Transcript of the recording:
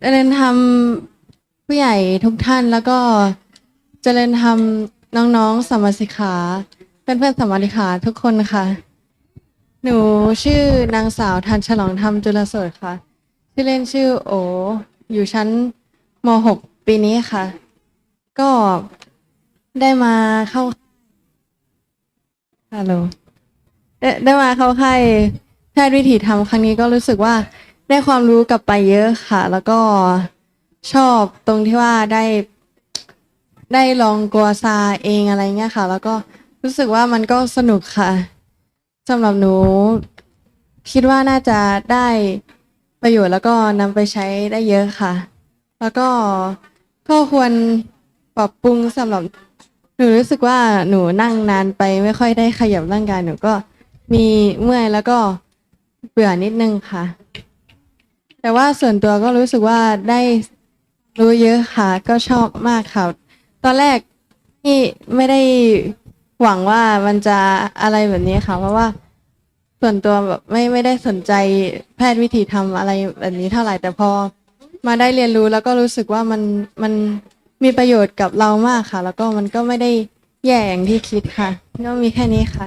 เจริญธรรมผู้ใหญ่ทุกท่านแล้วก็เจริญธรรมน้องๆสมาสิกขาเพื่อนๆสมาสิกขาทุกคนค่ะ หนูชื่อนางสาวทันฉลองธรรมจุลโสดค่ะชื่อเล่นชื่อโอ อยู่ชั้นม .6 ปีนี้ค่ะ ก็ได้มาเข้าฮัลโหลได้ได้มาเข้าค่ายแพทย์วิถีธรรมครั้งนี้ก็รู้สึกว่า ได้ความรู้กลับไปเยอะค่ะ แล้วก็ชอบตรงที่ว่าได้ ได้ลองกัวซาเองอะไรเงี้ยค่ะ แล้วก็รู้สึกว่ามันก็สนุกค่ะสำหรับหนู คิดว่าน่าจะได้ประโยชน์แล้วก็นำไปใช้ได้เยอะค่ะ แล้วก็ก็ควรปรับปรุงสำหรับหนูรู้สึกว่าหนูนั่งนานไปไม่ค่อยได้ขยับร่างกายหนูก็มีเมื่อยแล้วก็เบื่อนิดนึงค่ะ แต่ว่าส่วนตัวก็รู้สึกว่าได้รู้เยอะค่ะ ก็ชอบมากค่ะ ตอนแรกนี่ไม่ได้หวังว่ามันจะอะไรแบบนี้ค่ะ เพราะว่าส่วนตัวแบบไม่ไม่ได้สนใจแพทย์วิธีทำอะไรแบบนี้เท่าไหร่แต่พอมาได้เรียนรู้แล้วก็รู้สึกว่ามันมันมีประโยชน์กับเรามากค่ะ แล้วก็มันก็ไม่ได้แย่อย่างที่คิดค่ะก็มีแค่นี้ค่ะ